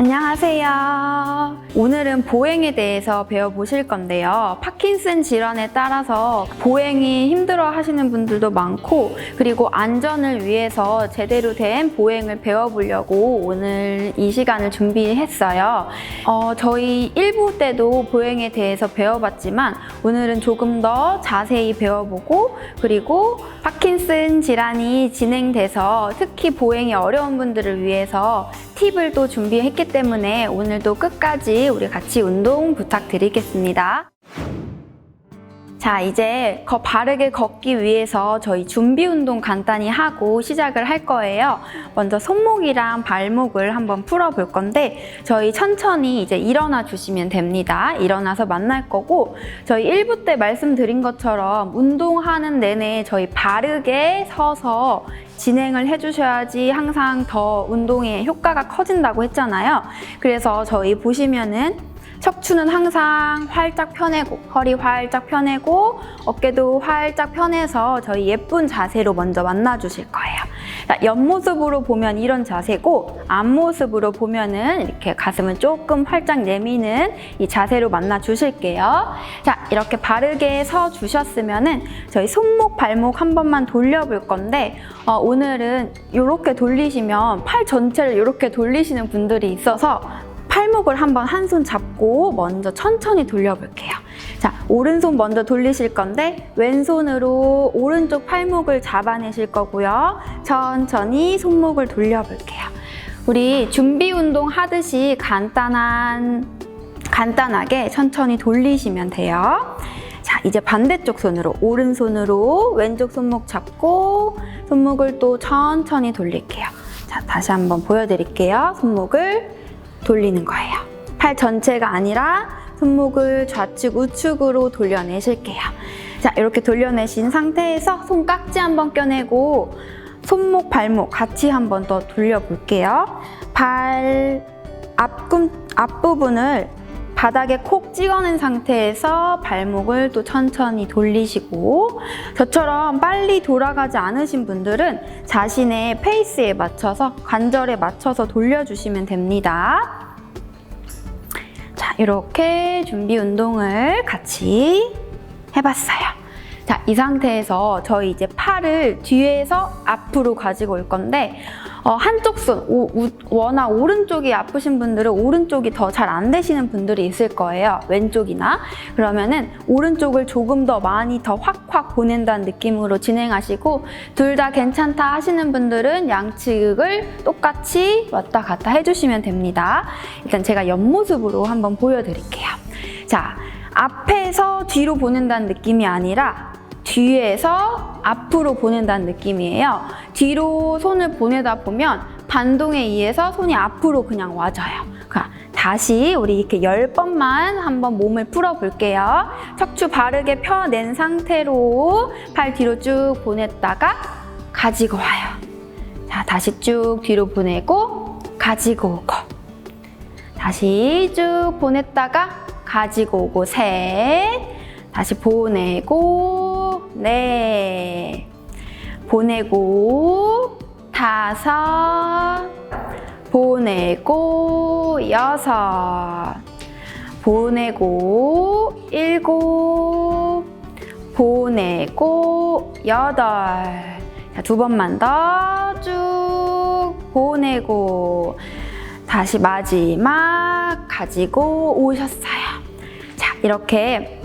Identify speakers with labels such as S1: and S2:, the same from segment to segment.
S1: 안녕하세요. 오늘은 보행에 대해서 배워보실 건데요. 파킨슨 질환에 따라서 보행이 힘들어 하시는 분들도 많고, 그리고 안전을 위해서 제대로 된 보행을 배워보려고 오늘 이 시간을 준비했어요. 어, 저희 1부 때도 보행에 대해서 배워봤지만, 오늘은 조금 더 자세히 배워보고, 그리고 파킨슨 질환이 진행돼서 특히 보행이 어려운 분들을 위해서 팁을 또 준비했기 때문에 오늘도 끝까지 우리 같이 운동 부탁드리겠습니다. 자, 이제 거 바르게 걷기 위해서 저희 준비 운동 간단히 하고 시작을 할 거예요. 먼저 손목이랑 발목을 한번 풀어 볼 건데, 저희 천천히 이제 일어나 주시면 됩니다. 일어나서 만날 거고, 저희 1부 때 말씀드린 것처럼 운동하는 내내 저희 바르게 서서 진행을 해주셔야지 항상 더 운동의 효과가 커진다고 했잖아요. 그래서 저희 보시면은 척추는 항상 활짝 펴내고 허리 활짝 펴내고 어깨도 활짝 펴내서 저희 예쁜 자세로 먼저 만나 주실 거예요. 자, 옆모습으로 보면 이런 자세고 앞모습으로 보면은 이렇게 가슴을 조금 활짝 내미는 이 자세로 만나 주실게요. 자, 이렇게 바르게 서 주셨으면은 저희 손목 발목 한 번만 돌려볼 건데 어, 오늘은 이렇게 돌리시면 팔 전체를 이렇게 돌리시는 분들이 있어서 팔목을 한번 한 손 잡고 먼저 천천히 돌려볼게요. 자, 오른손 먼저 돌리실 건데 왼손으로 오른쪽 팔목을 잡아내실 거고요. 천천히 손목을 돌려볼게요. 우리 준비 운동 하듯이 간단한 간단하게 천천히 돌리시면 돼요. 자, 이제 반대쪽 손으로 오른손으로 왼쪽 손목 잡고 손목을 또 천천히 돌릴게요. 자, 다시 한번 보여드릴게요. 손목을 돌리는 거예요. 팔 전체가 아니라 손목을 좌측 우측으로 돌려내실게요. 자, 이렇게 돌려내신 상태에서 손 깍지 한번 껴내고 손목, 발목 같이 한번 더 돌려볼게요. 발 앞꿈, 앞부분을 바닥에 콕 찍어낸 상태에서 발목을 또 천천히 돌리시고 저처럼 빨리 돌아가지 않으신 분들은 자신의 페이스에 맞춰서 관절에 맞춰서 돌려주시면 됩니다. 자, 이렇게 준비 운동을 같이 해봤어요. 자, 이 상태에서 저희 이제 팔을 뒤에서 앞으로 가지고 올 건데, 어, 한쪽 손, 오, 우, 워낙 오른쪽이 아프신 분들은 오른쪽이 더 잘 안 되시는 분들이 있을 거예요. 왼쪽이나. 그러면은 오른쪽을 조금 더 많이 더 확확 보낸다는 느낌으로 진행하시고, 둘 다 괜찮다 하시는 분들은 양측을 똑같이 왔다 갔다 해주시면 됩니다. 일단 제가 옆모습으로 한번 보여드릴게요. 자, 앞에서 뒤로 보낸다는 느낌이 아니라 뒤에서 앞으로 보낸다는 느낌이에요. 뒤로 손을 보내다 보면 반동에 의해서 손이 앞으로 그냥 와져요. 그러니까 다시 우리 이렇게 열 번만 한번 몸을 풀어 볼게요. 척추 바르게 펴낸 상태로 팔 뒤로 쭉 보냈다가 가지고 와요. 자, 다시 쭉 뒤로 보내고 가지고 오고 다시 쭉 보냈다가 가지고 오고 셋 다시 보내고 네. 보내고 다섯. 보내고 여섯. 보내고 일곱. 보내고 여덟. 자, 두 번만 더 쭉 보내고 다시 마지막 가지고 오셨어요. 자, 이렇게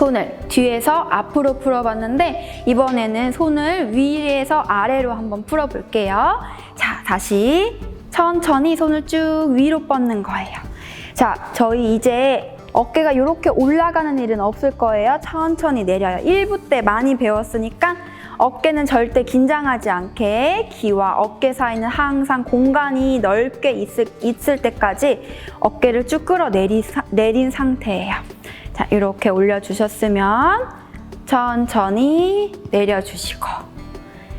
S1: 손을 뒤에서 앞으로 풀어봤는데 이번에는 손을 위에서 아래로 한번 풀어볼게요. 자, 다시 천천히 손을 쭉 위로 뻗는 거예요. 자, 저희 이제 어깨가 이렇게 올라가는 일은 없을 거예요. 천천히 내려요. 1부 때 많이 배웠으니까 어깨는 절대 긴장하지 않게 귀와 어깨 사이는 항상 공간이 넓게 있을, 있을 때까지 어깨를 쭉 끌어내린 내린 상태예요. 자, 이렇게 올려주셨으면 천천히 내려주시고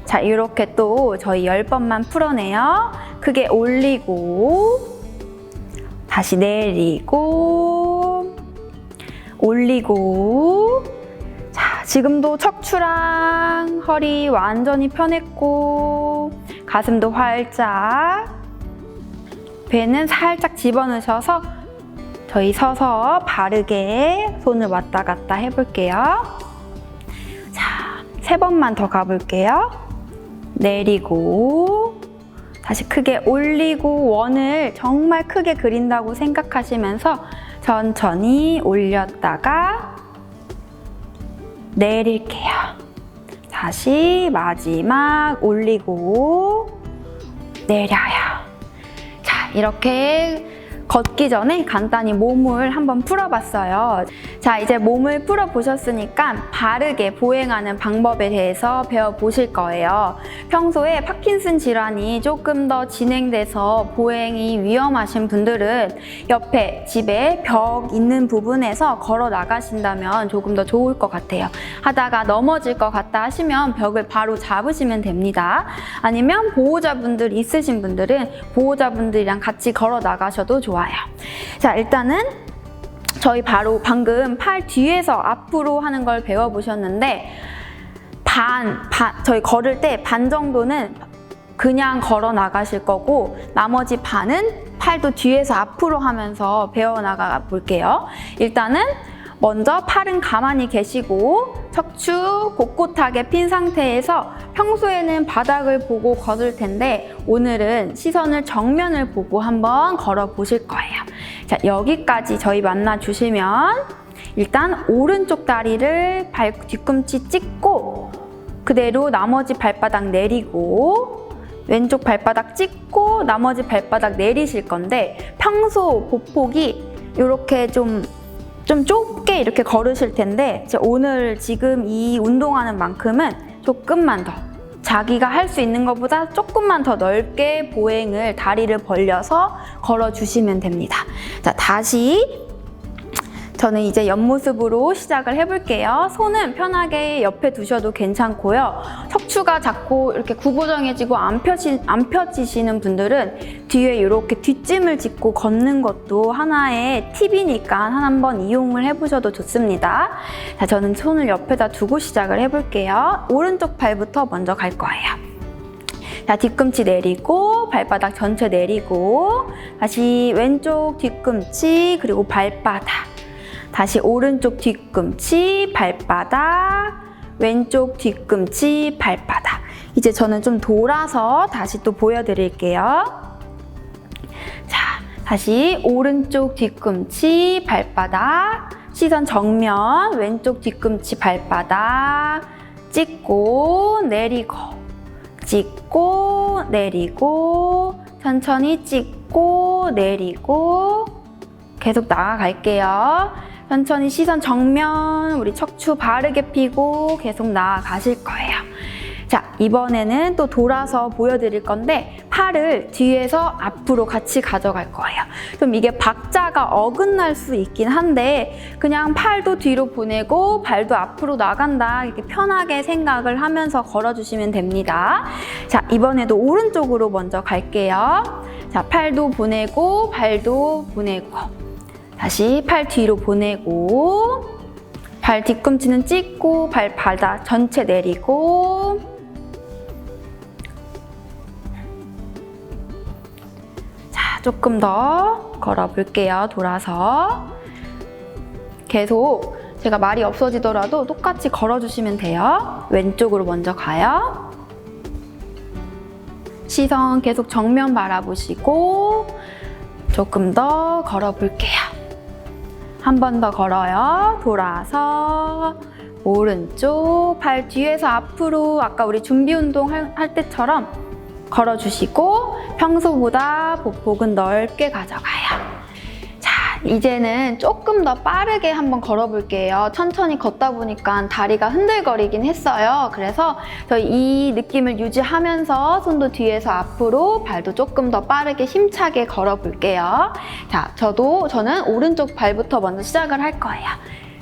S1: 자, 이렇게 또 저희 10번만 풀어내요. 크게 올리고 다시 내리고 올리고 자, 지금도 척추랑 허리 완전히 편했고 가슴도 활짝 옆에는 살짝 집어넣으셔서 저희 서서 바르게 손을 왔다 갔다 해볼게요. 자, 세 번만 더 가볼게요. 내리고, 다시 크게 올리고, 원을 정말 크게 그린다고 생각하시면서 천천히 올렸다가 내릴게요. 다시 마지막 올리고, 내려요. 자, 이렇게 걷기 전에 간단히 몸을 한번 풀어봤어요. 자, 이제 몸을 풀어보셨으니까 바르게 보행하는 방법에 대해서 배워보실 거예요. 평소에 파킨슨 질환이 조금 더 진행돼서 보행이 위험하신 분들은 옆에 집에 벽 있는 부분에서 걸어 나가신다면 조금 더 좋을 것 같아요. 하다가 넘어질 것 같다 하시면 벽을 바로 잡으시면 됩니다. 아니면 보호자분들 있으신 분들은 보호자분들이랑 같이 걸어 나가셔도 좋아요. 자, 일단은 저희 바로 방금 팔 뒤에서 앞으로 하는 걸 배워보셨는데 반, 반 저희 걸을 때 반 정도는 그냥 걸어 나가실 거고 나머지 반은 팔도 뒤에서 앞으로 하면서 배워 나가 볼게요. 일단은 먼저 팔은 가만히 계시고 척추 곳곳하게 핀 상태에서 평소에는 바닥을 보고 걷을 텐데 오늘은 시선을 정면을 보고 한번 걸어 보실 거예요. 자, 여기까지 저희 만나 주시면 일단 오른쪽 다리를 발 뒤꿈치 찍고 그대로 나머지 발바닥 내리고 왼쪽 발바닥 찍고 나머지 발바닥 내리실 건데 평소 보폭이 이렇게 좀 좀 좁게 이렇게 걸으실 텐데 오늘 지금 이 운동하는 만큼은 조금만 더 자기가 할 수 있는 것보다 조금만 더 넓게 보행을 다리를 벌려서 걸어 주시면 됩니다. 자, 다시 저는 이제 옆모습으로 시작을 해볼게요. 손은 편하게 옆에 두셔도 괜찮고요. 척추가 자꾸 이렇게 구부정해지고 안, 펴지, 안 펴지시는 분들은 뒤에 이렇게 뒷짐을 짚고 걷는 것도 하나의 팁이니까 한번 이용을 해보셔도 좋습니다. 자, 저는 손을 옆에다 두고 시작을 해볼게요. 오른쪽 발부터 먼저 갈 거예요. 자, 뒤꿈치 내리고, 발바닥 전체 내리고, 다시 왼쪽 뒤꿈치, 그리고 발바닥. 다시 오른쪽 뒤꿈치, 발바닥, 왼쪽 뒤꿈치, 발바닥. 이제 저는 좀 돌아서 다시 또 보여드릴게요. 자, 다시 오른쪽 뒤꿈치, 발바닥, 시선 정면, 왼쪽 뒤꿈치, 발바닥, 찍고, 내리고, 찍고, 내리고, 천천히 찍고, 내리고, 계속 나아갈게요. 천천히 시선 정면, 우리 척추 바르게 펴고 계속 나아가실 거예요. 자, 이번에는 또 돌아서 보여드릴 건데 팔을 뒤에서 앞으로 같이 가져갈 거예요. 좀 이게 박자가 어긋날 수 있긴 한데 그냥 팔도 뒤로 보내고 발도 앞으로 나간다 이렇게 편하게 생각을 하면서 걸어주시면 됩니다. 자, 이번에도 오른쪽으로 먼저 갈게요. 자, 팔도 보내고 발도 보내고 다시 팔 뒤로 보내고 발 뒤꿈치는 찍고 발 바닥 전체 내리고 자 조금 더 걸어 볼게요. 돌아서 계속 제가 말이 없어지더라도 똑같이 걸어 주시면 돼요. 왼쪽으로 먼저 가요. 시선 계속 정면 바라보시고 조금 더 걸어 볼게요 한 번 더 걸어요. 돌아서 오른쪽 팔 뒤에서 앞으로 아까 우리 준비 운동 할, 할 때처럼 걸어주시고 평소보다 보폭은 넓게 가져가요. 자, 이제는 조금 더 빠르게 한번 걸어볼게요. 천천히 걷다 보니까 다리가 흔들거리긴 했어요. 그래서 저희 이 느낌을 유지하면서 손도 뒤에서 앞으로 발도 조금 더 빠르게 힘차게 걸어볼게요. 자, 저도 저는 오른쪽 발부터 먼저 시작을 할 거예요.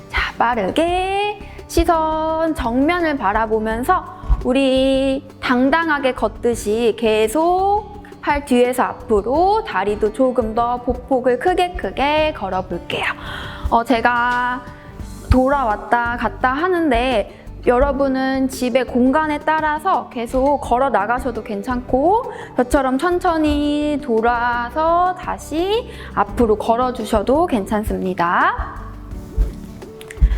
S1: 자, 빠르게 시선 정면을 바라보면서 우리 당당하게 걷듯이 계속 팔 뒤에서 앞으로 다리도 조금 더 보폭을 크게 크게 걸어 볼게요. 어, 제가 돌아왔다 갔다 하는데 여러분은 집의 공간에 따라서 계속 걸어 나가셔도 괜찮고 저처럼 천천히 돌아서 다시 앞으로 걸어 주셔도 괜찮습니다.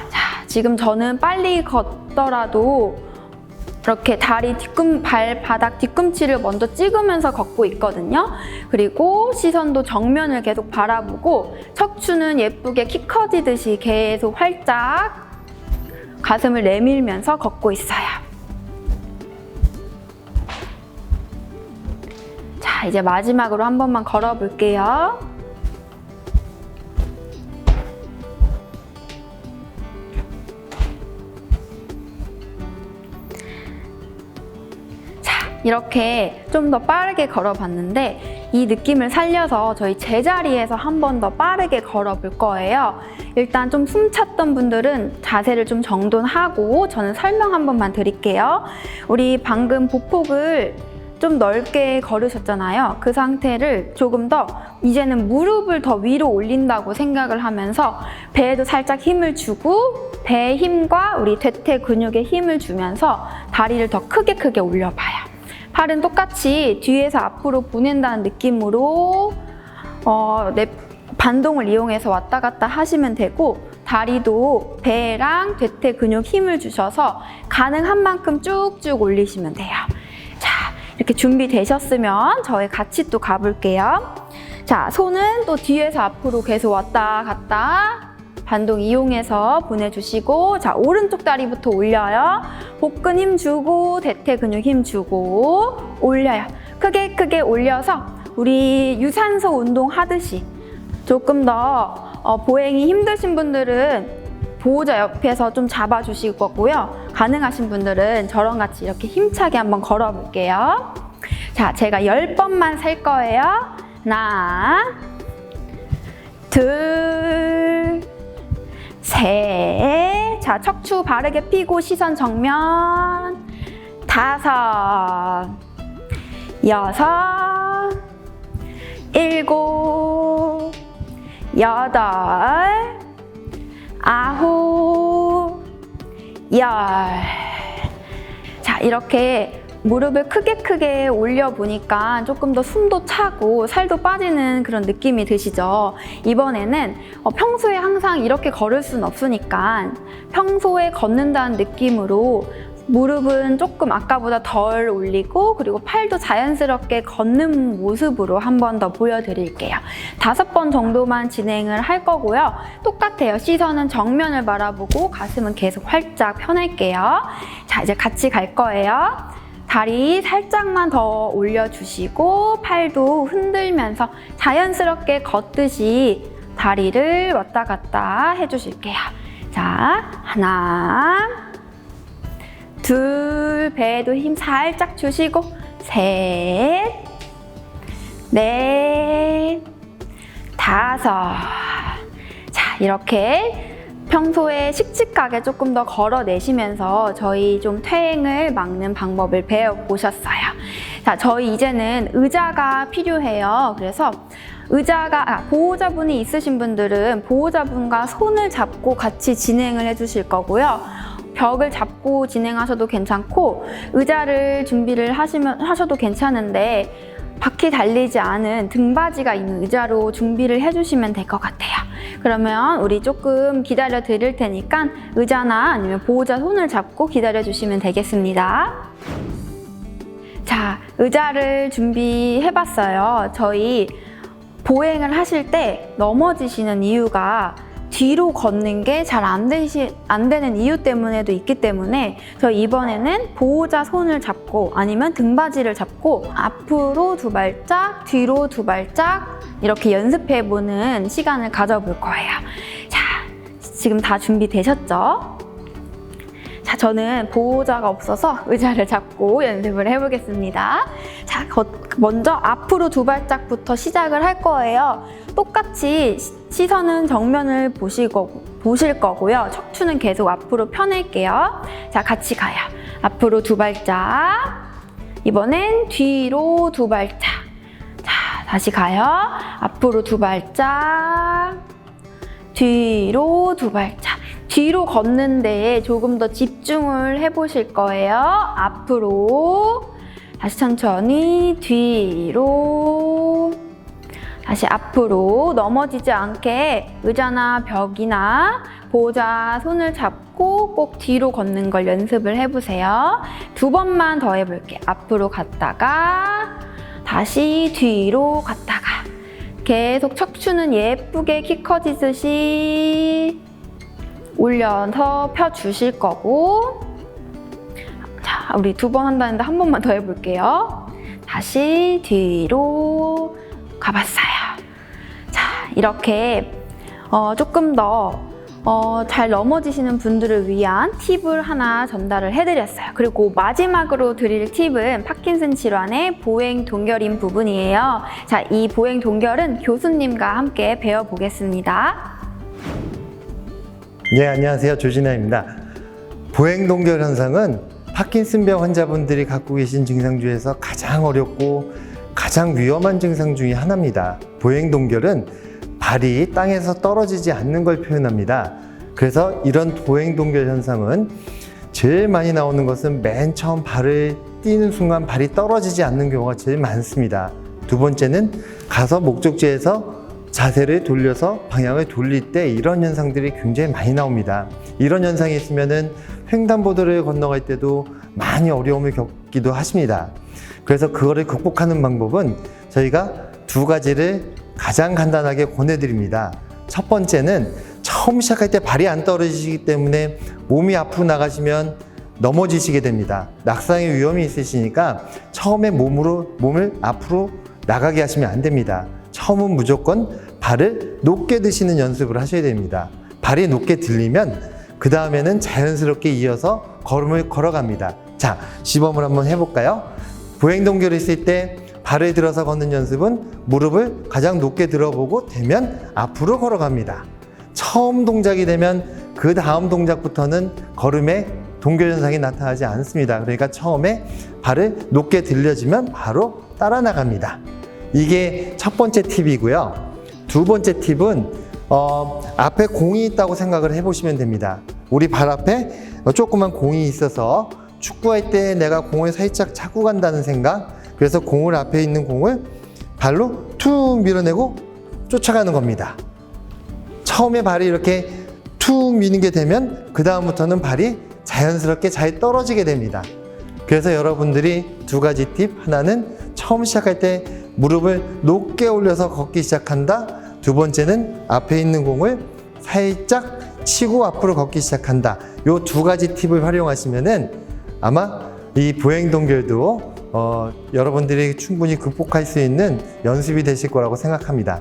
S1: 자, 지금 저는 빨리 걷더라도 이렇게 다리 뒤꿈 발바닥 뒤꿈치를 먼저 찍으면서 걷고 있거든요. 그리고 시선도 정면을 계속 바라보고 척추는 예쁘게 키 커지듯이 계속 활짝 가슴을 내밀면서 걷고 있어요. 자, 이제 마지막으로 한 번만 걸어 볼게요. 이렇게 좀 더 빠르게 걸어봤는데 이 느낌을 살려서 저희 제자리에서 한 번 더 빠르게 걸어볼 거예요. 일단 좀 숨찼던 분들은 자세를 좀 정돈하고 저는 설명 한 번만 드릴게요. 우리 방금 보폭을 좀 넓게 걸으셨잖아요. 그 상태를 조금 더 이제는 무릎을 더 위로 올린다고 생각을 하면서 배에도 살짝 힘을 주고 배의 힘과 우리 대퇴 근육에 힘을 주면서 다리를 더 크게 크게 올려봐요. 팔은 똑같이 뒤에서 앞으로 보낸다는 느낌으로 어, 내 반동을 이용해서 왔다 갔다 하시면 되고 다리도 배랑 대퇴 근육 힘을 주셔서 가능한 만큼 쭉쭉 올리시면 돼요. 자, 이렇게 준비되셨으면 저희 같이 또 가볼게요. 자, 손은 또 뒤에서 앞으로 계속 왔다 갔다 반동 이용해서 보내주시고 자, 오른쪽 다리부터 올려요. 복근 힘 주고 대퇴 근육 힘 주고 올려요. 크게 크게 올려서 우리 유산소 운동 하듯이 조금 더 어, 보행이 힘드신 분들은 보호자 옆에서 좀 잡아주실 거고요. 가능하신 분들은 저랑 같이 이렇게 힘차게 한번 걸어볼게요. 자, 제가 열번만 셀 거예요. 하나, 둘, 셋. 자, 척추 바르게 펴고 시선 정면. 다섯, 여섯, 일곱, 여덟, 아홉, 열. 자, 이렇게 무릎을 크게 크게 올려보니까 조금 더 숨도 차고 살도 빠지는 그런 느낌이 드시죠? 이번에는 어, 평소에 항상 이렇게 걸을 수는 없으니까 평소에 걷는다는 느낌으로 무릎은 조금 아까보다 덜 올리고 그리고 팔도 자연스럽게 걷는 모습으로 한 번 더 보여드릴게요. 다섯 번 정도만 진행을 할 거고요. 똑같아요. 시선은 정면을 바라보고 가슴은 계속 활짝 펴낼게요. 자, 이제 같이 갈 거예요. 다리 살짝만 더 올려주시고 팔도 흔들면서 자연스럽게 걷듯이 다리를 왔다 갔다 해주실게요. 자, 하나, 둘, 배에도 힘 살짝 주시고, 셋, 넷, 다섯. 자, 이렇게 평소에 씩씩하게 조금 더 걸어내시면서 저희 좀 퇴행을 막는 방법을 배워보셨어요. 자, 저희 이제는 의자가 필요해요. 그래서 의자가, 아, 보호자분이 있으신 분들은 보호자분과 손을 잡고 같이 진행을 해주실 거고요. 벽을 잡고 진행하셔도 괜찮고 의자를 준비를 하시면 하셔도 괜찮은데 바퀴 달리지 않은 등받이가 있는 의자로 준비를 해주시면 될 것 같아요. 그러면 우리 조금 기다려 드릴 테니까 의자나 아니면 보호자 손을 잡고 기다려 주시면 되겠습니다. 자, 의자를 준비해 봤어요. 저희 보행을 하실 때 넘어지시는 이유가 뒤로 걷는 게 잘 안 안 되는 이유 때문에도 있기 때문에 저희 이번에는 보호자 손을 잡고 아니면 등받이를 잡고 앞으로 두 발짝, 뒤로 두 발짝 이렇게 연습해 보는 시간을 가져볼 거예요. 자, 지금 다 준비되셨죠? 자, 저는 보호자가 없어서 의자를 잡고 연습을 해보겠습니다. 자, 거- 먼저 앞으로 두 발짝부터 시작을 할 거예요. 똑같이 시- 시선은 정면을 보시고, 보실 거고요. 척추는 계속 앞으로 펴낼게요. 자, 같이 가요. 앞으로 두 발짝. 이번엔 뒤로 두 발짝. 자, 다시 가요. 앞으로 두 발짝. 뒤로 두 발짝. 뒤로 걷는 데에 조금 더 집중을 해보실 거예요. 앞으로. 다시 천천히 뒤로. 다시 앞으로 넘어지지 않게 의자나 벽이나 보호자 손을 잡고 꼭 뒤로 걷는 걸 연습을 해보세요. 두 번만 더 해볼게요. 앞으로 갔다가 다시 뒤로 갔다가 계속 척추는 예쁘게 키 커지듯이 올려서 펴주실 거고 자, 우리 두 번 한다는데 한 번만 더 해볼게요. 다시 뒤로 가봤어요. 자, 이렇게 어, 조금 더 어, 잘 넘어지시는 분들을 위한 팁을 하나 전달을 해드렸어요. 그리고 마지막으로 드릴 팁은 파킨슨 질환의 보행 동결인 부분이에요. 자, 이 보행 동결은 교수님과 함께 배워보겠습니다.
S2: 네, 안녕하세요. 조진아입니다. 보행 동결 현상은 파킨슨병 환자분들이 갖고 계신 증상 중에서 가장 어렵고 가장 위험한 증상 중의 하나입니다. 보행 동결은 발이 땅에서 떨어지지 않는 걸 표현합니다. 그래서 이런 보행 동결 현상은 제일 많이 나오는 것은 맨 처음 발을 띄는 순간 발이 떨어지지 않는 경우가 제일 많습니다. 두 번째는 가서 목적지에서 자세를 돌려서 방향을 돌릴 때 이런 현상들이 굉장히 많이 나옵니다. 이런 현상이 있으면은 횡단보도를 건너갈 때도 많이 어려움을 겪기도 하십니다. 그래서 그거를 극복하는 방법은 저희가 두 가지를 가장 간단하게 권해드립니다. 첫 번째는 처음 시작할 때 발이 안 떨어지기 때문에 몸이 앞으로 나가시면 넘어지시게 됩니다. 낙상의 위험이 있으시니까 처음에 몸으로 몸을 앞으로 나가게 하시면 안 됩니다. 처음은 무조건 발을 높게 드시는 연습을 하셔야 됩니다. 발이 높게 들리면 그 다음에는 자연스럽게 이어서 걸음을 걸어갑니다. 자, 시범을 한번 해볼까요? 보행동결이 있을 때 발을 들어서 걷는 연습은 무릎을 가장 높게 들어보고 되면 앞으로 걸어갑니다. 처음 동작이 되면 그 다음 동작부터는 걸음에 동결 현상이 나타나지 않습니다. 그러니까 처음에 발을 높게 들려주면 바로 따라 나갑니다. 이게 첫 번째 팁이고요. 두 번째 팁은 어, 앞에 공이 있다고 생각을 해보시면 됩니다. 우리 발 앞에 조그만 공이 있어서 축구할 때 내가 공을 살짝 차고 간다는 생각. 그래서 공을 앞에 있는 공을 발로 툭 밀어내고 쫓아가는 겁니다. 처음에 발이 이렇게 툭 미는 게 되면 그 다음부터는 발이 자연스럽게 잘 떨어지게 됩니다. 그래서 여러분들이 두 가지 팁 하나는 처음 시작할 때 무릎을 높게 올려서 걷기 시작한다. 두 번째는 앞에 있는 공을 살짝 치고 앞으로 걷기 시작한다. 요 두 가지 팁을 활용하시면은 아마 이 보행 동결도 어, 여러분들이 충분히 극복할 수 있는 연습이 되실 거라고 생각합니다.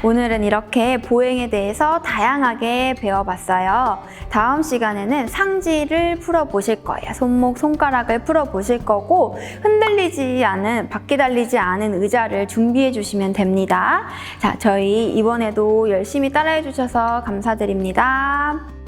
S1: 자, 오늘은 이렇게 보행에 대해서 다양하게 배워봤어요. 다음 시간에는 상지를 풀어보실 거예요. 손목, 손가락을 풀어보실 거고, 흔들리지 않은, 바퀴 달리지 않은 의자를 준비해 주시면 됩니다. 자, 저희 이번에도 열심히 따라해 주셔서 감사드립니다.